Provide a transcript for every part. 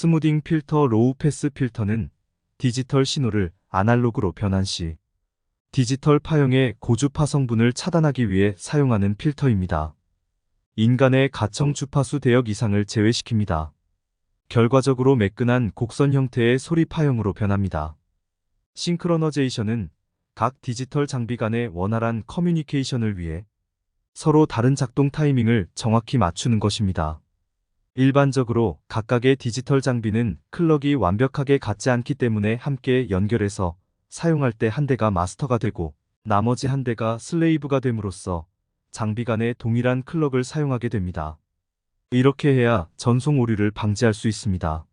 스무딩 필터 로우 패스 필터는 디지털 신호를 아날로그로 변환 시 디지털 파형의 고주파 성분을 차단하기 위해 사용하는 필터입니다. 인간의 가청 주파수 대역 이상을 제외시킵니다. 결과적으로 매끈한 곡선 형태의 소리 파형으로 변합니다. 싱크로너제이션은 각 디지털 장비 간의 원활한 커뮤니케이션을 위해 서로 다른 작동 타이밍을 정확히 맞추는 것입니다. 일반적으로 각각의 디지털 장비는 클럭이 완벽하게 같지 않기 때문에 함께 연결해서 사용할 때 한 대가 마스터가 되고 나머지 한 대가 슬레이브가 됨으로써 장비 간의 동일한 클럭을 사용하게 됩니다. 이렇게 해야 전송 오류를 방지할 수 있습니다.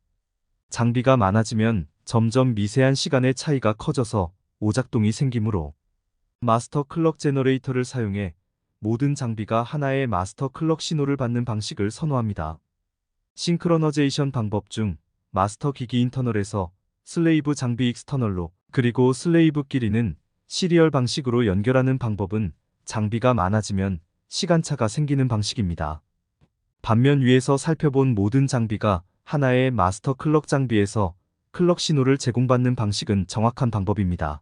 장비가 많아지면 점점 미세한 시간의 차이가 커져서 오작동이 생기므로 마스터 클럭 제너레이터를 사용해 모든 장비가 하나의 마스터 클럭 신호를 받는 방식을 선호합니다. 싱크로너제이션 방법 중 마스터 기기 인터널에서 슬레이브 장비 익스터널로 그리고 슬레이브끼리는 시리얼 방식으로 연결하는 방법은 장비가 많아지면 시간차가 생기는 방식입니다. 반면 위에서 살펴본 모든 장비가 하나의 마스터 클럭 장비에서 클럭 신호를 제공받는 방식은 정확한 방법입니다.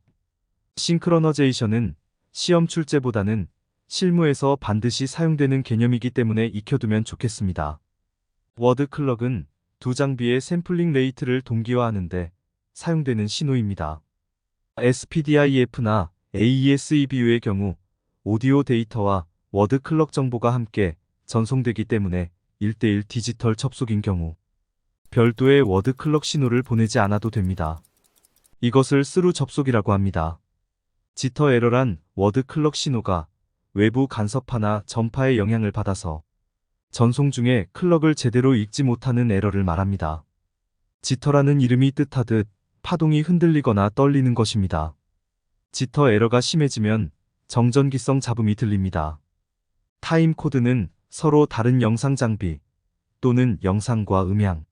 싱크로너제이션은 시험 출제보다는 실무에서 반드시 사용되는 개념이기 때문에 익혀두면 좋겠습니다. 워드 클럭은 두 장비의 샘플링 레이트를 동기화하는데 사용되는 신호입니다. SPDIF나 AES-EBU의 경우 오디오 데이터와 워드 클럭 정보가 함께 전송되기 때문에 1대1 디지털 접속인 경우 별도의 워드 클럭 신호를 보내지 않아도 됩니다. 이것을 스루 접속이라고 합니다. 지터 에러란 워드 클럭 신호가 외부 간섭파나 전파의 영향을 받아서 전송 중에 클럭을 제대로 읽지 못하는 에러를 말합니다. 지터라는 이름이 뜻하듯 파동이 흔들리거나 떨리는 것입니다. 지터 에러가 심해지면 정전기성 잡음이 들립니다. 타임 코드는 서로 다른 영상 장비 또는 영상과 음향,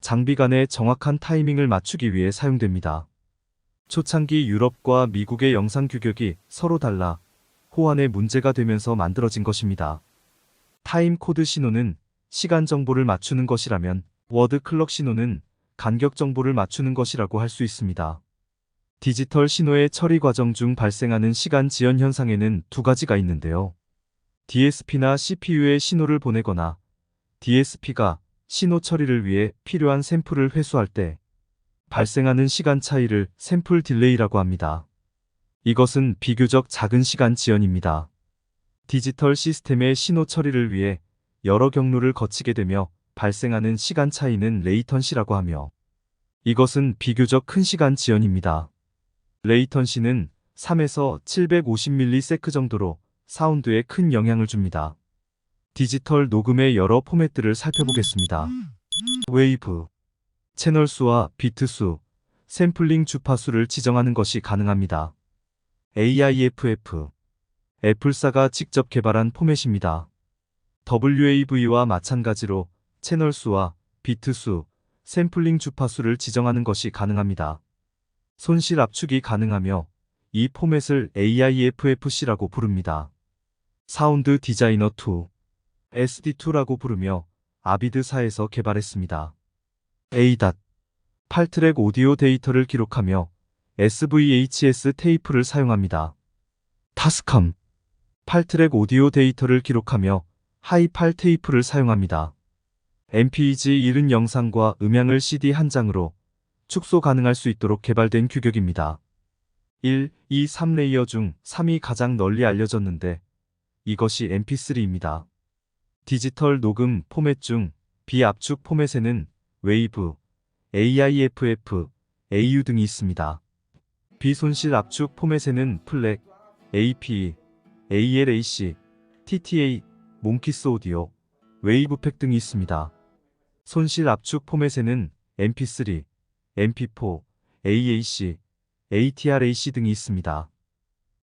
장비 간의 정확한 타이밍을 맞추기 위해 사용됩니다. 초창기 유럽과 미국의 영상 규격이 서로 달라 호환에 문제가 되면서 만들어진 것입니다. 타임 코드 신호는 시간 정보를 맞추는 것이라면 워드 클럭 신호는 간격 정보를 맞추는 것이라고 할 수 있습니다. 디지털 신호의 처리 과정 중 발생하는 시간 지연 현상에는 두 가지가 있는데요. DSP나 CPU에 신호를 보내거나 DSP가 신호 처리를 위해 필요한 샘플을 회수할 때 발생하는 시간 차이를 샘플 딜레이라고 합니다. 이것은 비교적 작은 시간 지연입니다. 디지털 시스템의 신호 처리를 위해 여러 경로를 거치게 되며 발생하는 시간 차이는 레이턴시라고 하며 이것은 비교적 큰 시간 지연입니다. 레이턴시는 3에서 750ms 정도로 사운드에 큰 영향을 줍니다. 디지털 녹음의 여러 포맷들을 살펴보겠습니다. 웨이브, 채널 수와 비트 수, 샘플링 주파수를 지정하는 것이 가능합니다. AIFF, 애플사가 직접 개발한 포맷입니다. WAV와 마찬가지로 채널 수와 비트 수, 샘플링 주파수를 지정하는 것이 가능합니다. 손실 압축이 가능하며 이 포맷을 AIFFC라고 부릅니다. 사운드 디자이너 2, SD2라고 부르며 아비드사에서 개발했습니다. A.DAT, 8트랙 오디오 데이터를 기록하며 SVHS 테이프를 사용합니다. 타스컴, 8트랙 오디오 데이터를 기록하며 하이팔 테이프를 사용합니다. MPEG 1은 영상과 음향을 CD 한 장으로 축소 가능할 수 있도록 개발된 규격입니다. 1, 2, 3레이어 중 3이 가장 널리 알려졌는데 이것이 MP3입니다. 디지털 녹음 포맷 중 비압축 포맷에는 웨이브, AIFF, AU 등이 있습니다. 비손실 압축 포맷에는 플렉, APE, ALAC, TTA, 몽키스 오디오, 웨이브팩 등이 있습니다. 손실 압축 포맷에는 MP3, MP4, AAC, ATRAC 등이 있습니다.